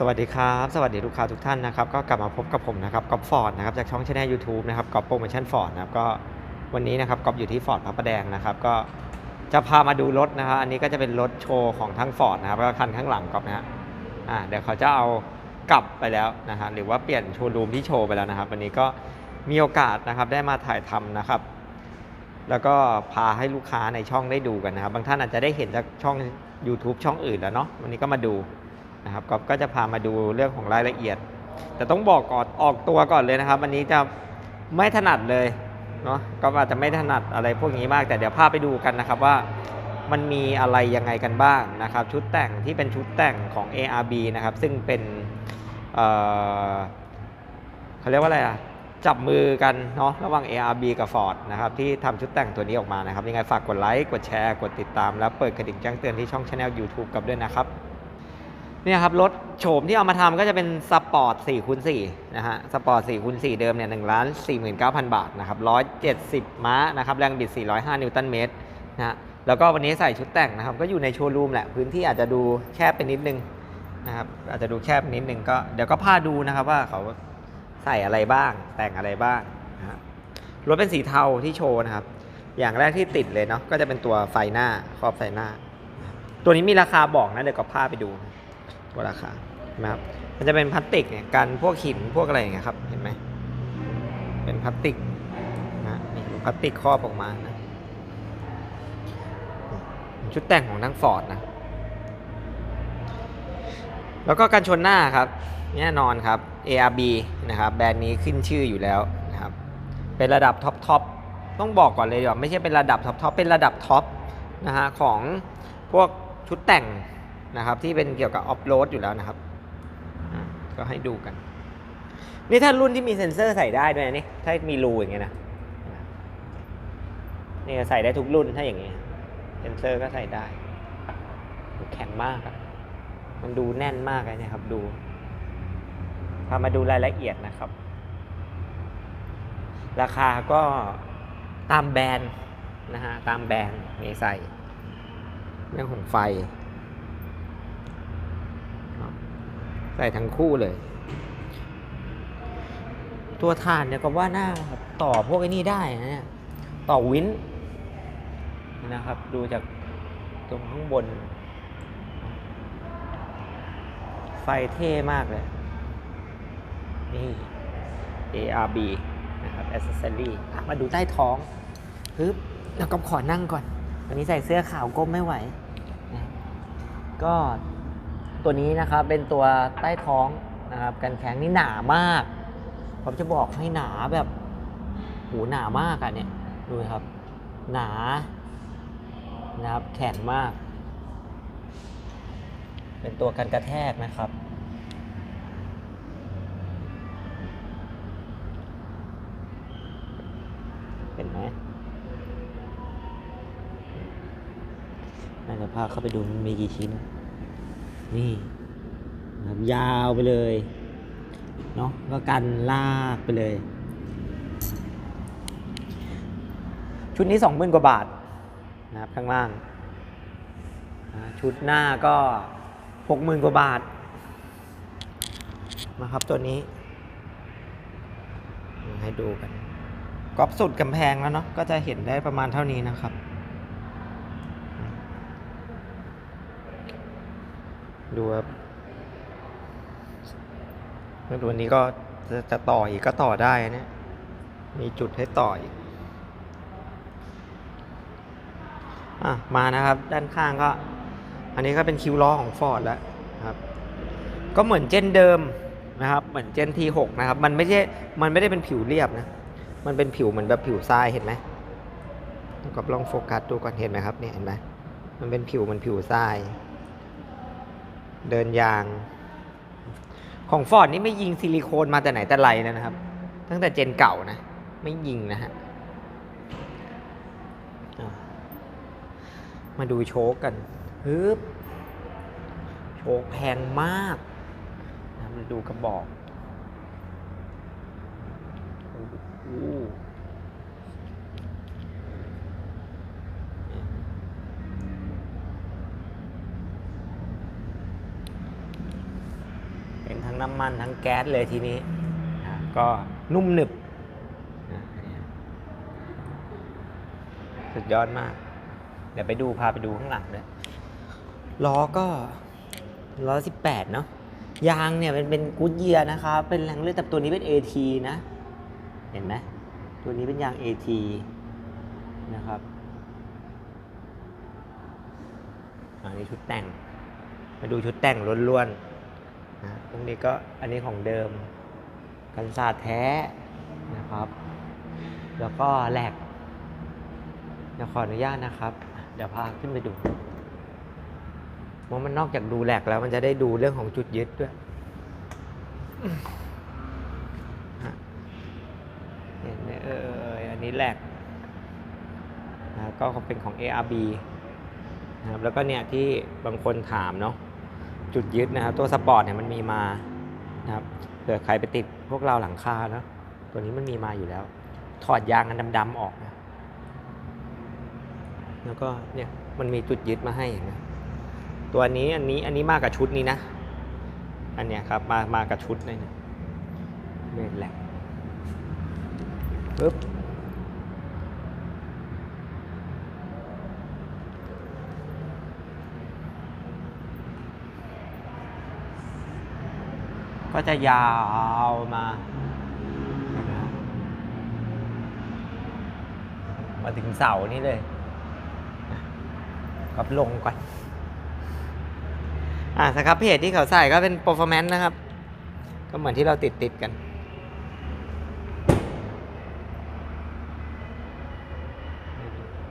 สวัสดีครับ สวัสดีลูกค้าทุกท่านนะครับ ก็กลับมาพบกับผมนะครับก๊อฟฟอร์ดนะครับจากช่องช anel YouTube นะครับก๊อฟโปรโมชั่นฟอร์ดนะครับก็วันนี้นะครับก๊อฟอยู่ที่ฟอร์ดพระประแดงนะครับ ก็จะพามาดูรถนะครับอันนี้ก็จะเป็นรถโชว์ของทั้งฟอร์ดนะครับก็คันข้างหลังก๊อฟนะฮะอ่าเดี๋ยวเขาจะเอากลับไปแล้วนะฮะหรือว่าเปลี่ยนโชว์รูมที่โชว์ไปแล้วนะครับ วันนี้ก็มีโอกาสนะครับได้มาถ่ายทำนะครับ แล้วก็พาให้ลูกค้าในช่องได้ดูกันนะครับ บางท่านอาจจะได้เห็นจากช่อง YouTube ช่องอื่นแล้วเนาะวันนี้ก็มาดู นะครับก็ก็จะพามาดูเรื่องของรายละเอียด แต่ต้องบอกก่อนออกตัวก่อนเลยนะครับวันนี้จะไม่ถนัดเลยเนาะก็อาจจะไม่ถนัดอะไรพวกนี้มากแต่เดี๋ยวพาไปดูกันนะครับว่ามันมีอะไรยังไงกันบ้างนะครับ ชุดแต่งที่เป็นชุดแต่งของ ARB นะครับ ซึ่งเป็นเเขาเรียกว่าอะไรอะจับมือกันเนาะระหว่าง ARB กับ Ford นะครับที่ทำชุดแต่งตัวนี้ออกมานะครับยังไงฝากกดไลค์กดแชร์ กดติดตาม แล้วเปิดกระดิ่งแจ้งเตือนที่ช่อง Channel YouTube กับด้วยนะครับ เนี่ยครับรถโฉมที่เอามาทำก็จะเป็นสปอร์ต4คูณ4นะฮะสปอร์ต4คูณ4เดิมเนี่ย1ล้าน49,000 บาทนะครับ170 ม้านะครับแรงบิด 405 นิวตันเมตรนะฮะแล้วก็วันนี้ใส่ชุดแต่งนะครับ ก็อยู่ในโชว์รูมแหละ พื้นที่อาจจะดูแคบไปนิดนึงนะครับอาจจะดูแคบนิดนึงก็เดี๋ยวก็พาดูนะครับว่าเขาใส่อะไรบ้างแต่งอะไรบ้างนะฮะรถเป็นสีเทาที่โชว์นะครับ อย่างแรกที่ติดเลยเนาะก็จะเป็นตัวไฟหน้าครอบไฟหน้า ตัวนี้มีราคาบอกนะเดี๋ยวก็พาไปดูนะ ตัวราคาเห็นไหมครับมันจะเป็นพลาสติกเนี่ยกันพวกหินพวกอะไรอย่างเงี้ยครับเห็นไหมเป็นพลาสติกนะนี่พลาสติกครอบออกมานะชุดแต่งของทั้งฟอร์ดนะแล้วก็กันชนหน้าครับแน่นอนครับ ARB นะครับแบรนด์นี้ขึ้นชื่ออยู่แล้วนะครับเป็นระดับท็อปท็อปต้องบอกก่อนเลยว่าไม่ใช่เป็นระดับท็อปท็อปเป็นระดับท็อปนะฮะของพวกชุดแต่ง นะครับ ที่เป็นเกี่ยวกับออฟโรดอยู่แล้วนะครับ ก็ให้ดูกัน นี่ถ้ารุ่นที่มีเซ็นเซอร์ใส่ได้ด้วยนี่ถ้ามีรูอย่างเงี้ยนะนี่ใส่ได้ทุกรุ่นถ้าอย่างเงี้ยเซ็นเซอร์ก็ใส่ได้แข็งมากอะมันดูแน่นมากเลยนะครับ ดูพามาดูรายละเอียดนะครับ ราคาก็ตามแบรนด์นะฮะตามแบรนด์มีใส่เรื่องของไฟครับ ใส่ทั้งคู่เลย ตัวถ่านเนี่ยก็ว่าหน้าต่อพวกไอ้นี่ได้นะเนี่ยต่อวินนะครับ ดูจากตรงข้างบน ไฟเท่มากเลย นี่ ARB นะครับ accessory มาดูใต้ท้องปึ๊บแล้วก็ขอนั่งก่อน วันนี้ใส่เสื้อขาวก้มไม่ไหว ก็ ตัวนี้นะครับเป็นตัวใต้ท้องนะครับกันแข็งนี่หนามาก ผมจะบอกให้หนาแบบหูหนามากอะเนี่ยดูครับ หนานะครับแข็งมาก เป็นตัวกันกระแทกนะครับเห็นไหมน่าจะพาเข้าไปดูมีกี่ชิ้น นี่นะครับยาวไปเลยเนาะก็กันลากไปเลย ชุดนี้สองหมื่นกว่าบาทนะครับข้างล่าง ชุดหน้าก็หกหมื่นกว่าบาทนะครับตัวนี้ ให้ดูกันกรอบสุดกำแพงแล้วเนาะก็จะเห็นได้ประมาณเท่านี้นะครับ ดูครับตัวนี้ก็จะจะต่ออีกก็ต่อได้นะ มีจุดให้ต่ออีกอะมานะครับด้านข้างก็ อันนี้ก็เป็นคิวล้อของ Ford แล้วครับ ก็เหมือนเจนเดิมนะครับ เหมือนเจน T6 นะครับ มันไม่ใช่ มันไม่ได้เป็นผิวเรียบนะ มันเป็นผิวเหมือนแบบผิวทรายเห็นไหมก็ลองโฟกัสดูก่อนเห็นไหมครับเนี่ยเห็นไหมมันเป็นผิวมันผิวทราย เดินยาง ของฟอร์ดนี่ไม่ยิงซิลิโคนมาแต่ไหนแต่ไรแล้วนะครับ ตั้งแต่เจนเก่านะ ไม่ยิงนะฮะมาดูโชคกันฮึบโชคแพงมากมาดูกระบอกโอ้ โหำมันทั้งแก๊สเลยทีนี้ก็นุ่มหนึบ สุดยอดมาก เดี๋ยวไปดูพาไปดูข้างหลังด้วยล้อก็ล้อสิบแปดเนาะยางเนี่ยเป็นเป็นกูดเยียนะครับ เป็นแรงเลื่อดแต่ตัวนี้เป็น AT นะ เห็นไหมตัวนี้เป็นยาง AT นะครับอันนี้ชุดแต่ง มาดูชุดแต่งล้วนๆน พวกนี้ก็อันนี้ของเดิม กันศาสตร์แท้นะครับ แล้วก็แหลกเดี๋ยวขออนุญาตนะครับ เดี๋ยวพาขึ้นไปดูว่ามันนอกจากดูแหลกแล้วมันจะได้ดูเรื่องของจุดยึดด้วยเห็นไหมเอออันนี้แหลกนะก็เป็นของ ARB นะครับแล้วก็เนี่ยที่บางคนถามเนาะ จุดยึดนะครับ ตัวสปอร์ตเนี่ยมันมีมานะครับเผื่อใครไปติดพวกเราหลังคาเนาะตัวนี้มันมีมาอยู่แล้ว ถอดยางอันดำๆออกนะแล้วก็เนี่ยมันมีจุดยึดมาให้นไหมตัวนี้อันนี้อันนี้มากับชุดนี้นะ อันเนี้ยครับมามากับชุดเลยนะเนี่ยแหละปึ๊บ ก็จะยาวมามาถึงเสานี่เลยก็ลงก่อน อ่าสครับเพจที่เขาใส่ก็เป็น performance นะครับ ก็เหมือนที่เราติดติดๆกัน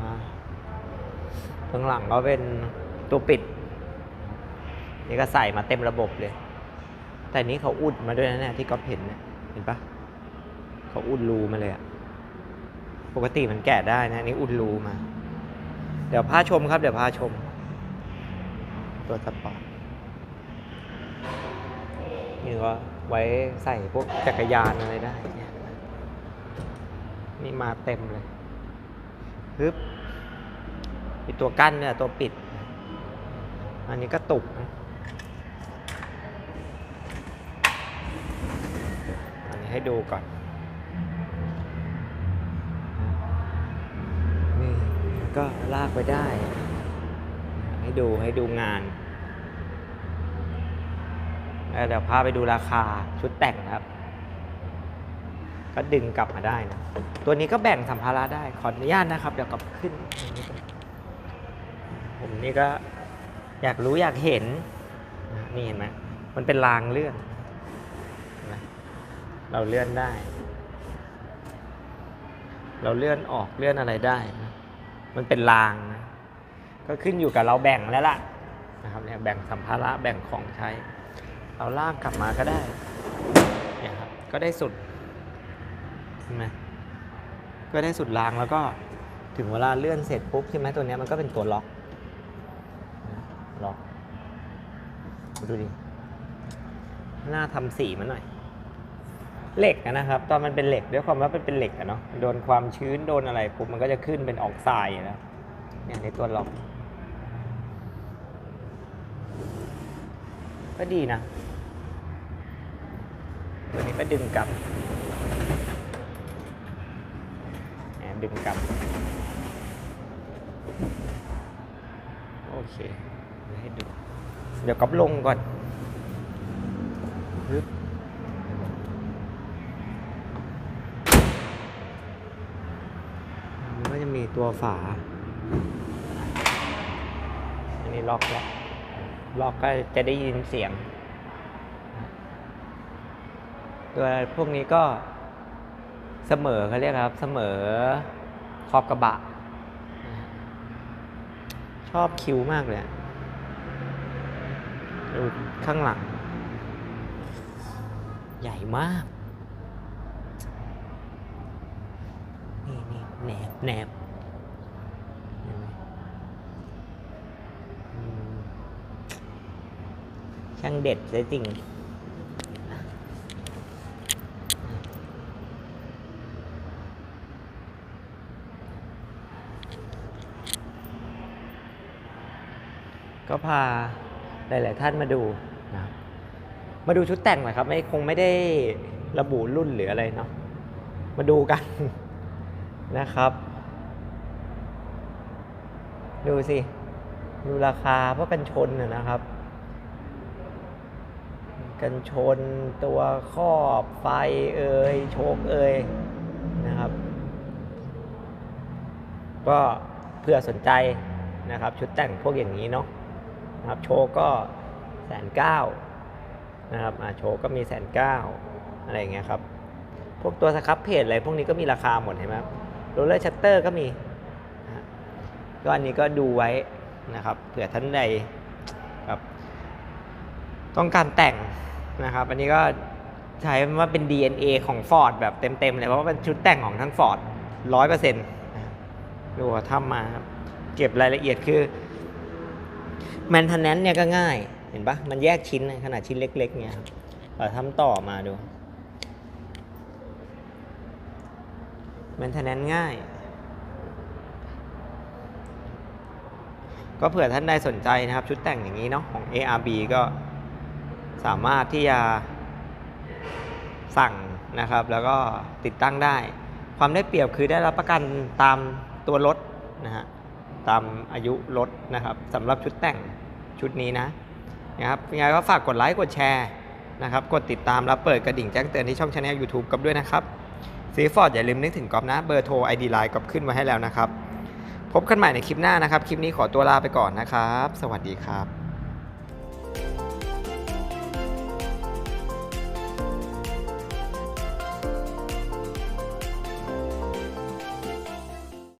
อ่าข้างหลังก็เป็นตัวปิด นี่ก็ใส่มาเต็มระบบเลย แต่นี้เขาอุดมาด้วยนะเนี่ยที่ก๊อฟเห็นเนี่ยเห็นปะเขาอุดรูมาเลยอะปกติมันแกะได้นะนนี่อุดรูมา เดี๋ยวพาชมครับเดี๋ยวพาชม ตัวสปอร์ตนี่ก็ไว้ใส่พวกจักรยานอะไรได้เนี่ยนี่มาเต็มเลยฮึบมีตัวกั้นเนี่ยตัวปิด อันนี้ก็ตุกนะ อันนี้ ให้ดูก่อน นี่ก็ลากไปได้ ให้ดูให้ดูงานเดี๋ยวพาไปดูราคาชุดแต่งครับ ก็ดึงกลับมาได้นะ ตัวนี้ก็แบ่งสัมภาระได้ ขออนุญาตนะครับ เดี๋ยวกลับขึ้น ผมนี่ก็อยากรู้อยากเห็น นี่เห็นไหมมันเป็นรางเลื่อน เราเลื่อนได้ เราเลื่อนออกเลื่อนอะไรได้ มันเป็นรางนะก็ขึ้นอยู่กับเราแบ่งแล้วล่ะนะครับเนี่ยแบ่งสัมภาระแบ่งของใช้ เราลากกลับมาก็ได้เนี่ยครับก็ได้สุดใช่ไหมก็ได้สุดรางแล้วก็ถึงเวลาเลื่อนเสร็จปุ๊บใช่ไหมตัวนี้มันก็เป็นตัวล็อกล็อกดูดิหน้าทำสีมันหน่อย เหล็กนะครับ ตอนมันเป็นเหล็กด้วยความว่ามันเป็นเหล็กอะเนาะโดนความชื้นโดนอะไรปุ๊บมันก็จะขึ้นเป็นออกทรายอะนะเนี่ยในตัวล็อกก็ดีนะ ตัวนี้ก็ดึงกลับแหมดึงกลับ โอเคให้ดู เดี๋ยวกลับลงก่อนปึ๊บมันก็จะมี ตัวฝา อันนี้ล็อกแล้ว ล็อกก็จะได้ยินเสียง ตัวพวกนี้ก็เสมอเขาเรียกครับ เสมอขอบกระบะ ชอบคิวมากเลยดูข้างหลัง ใหญ่มาก นี่นี่แหนบแหนบเห็นไหมอืม ช่างเด็ดเลยจริง ก็พาหลาย ๆ ท่านมาดูนะมาดูชุดแต่งหน่อยครับ ไม่คงไม่ได้ระบุรุ่นหรืออะไรเนาะมาดูกัน นะครับ ดูสิ ดูราคาเพราะกันชนนะนะครับ กันชนตัวครอบไฟเอ่ยโชคเอ่ยนะครับ ก็เพื่อสนใจนะครับ ชุดแต่งพวกอย่างนี้เนาะนะครับโชก็แสนเก้านะครับอ่าโชก็มีแสนเก้าอะไรอย่างเงี้ยครับ พวกตัวสครับเพจอะไรพวกนี้ก็มีราคาหมดเห็นไหมครับโรลเลอร์ชัตเตอร์ก็มีก็อันนี้ก็ดูไว้นะครับเผื่อท่านใด ต้องการแต่งนะครับ อันนี้ก็ใช้ว่าเป็น DNA ของ Ford แบบเต็มๆเลย เพราะว่าเป็นชุดแต่งของทั้ง Ford ร้อยเปอร์เซ็นต์ดูว่าทำมาครับ เก็บรายละเอียดคือแมนเทนแนนเนี่ยก็ง่าย เห็นปะมันแยกชิ้นขนาดชิ้นเล็ก ๆ เนี่ยครับเราทำต่อมาดูแมนเทนแนนง่าย ก็เผื่อท่านใดสนใจนะครับ ชุดแต่งอย่างนี้เนาะของ ARB ก็ สามารถที่จะสั่งนะครับ แล้วก็ติดตั้งได้ ความได้เปรียบคือได้รับประกันตามตัวรถนะฮะตามอายุรถนะครับสำหรับชุดแต่งชุดนี้นะนะครับยังไงก็ฝากกดไลค์กดแชร์นะครับ กดติดตามแล้วเปิดกระดิ่งแจ้งเตือนที่ช่องช anel YouTube กับด้วยนะครับซีฟอร์ดอย่าลืมนึกถึงกอบนะเบอร์โทร ID Line กับขึ้นไว้ให้แล้วนะครับ พบกันใหม่ในคลิปหน้านะครับ คลิปนี้ขอตัวลาไปก่อนนะครับ สวัสดีครับ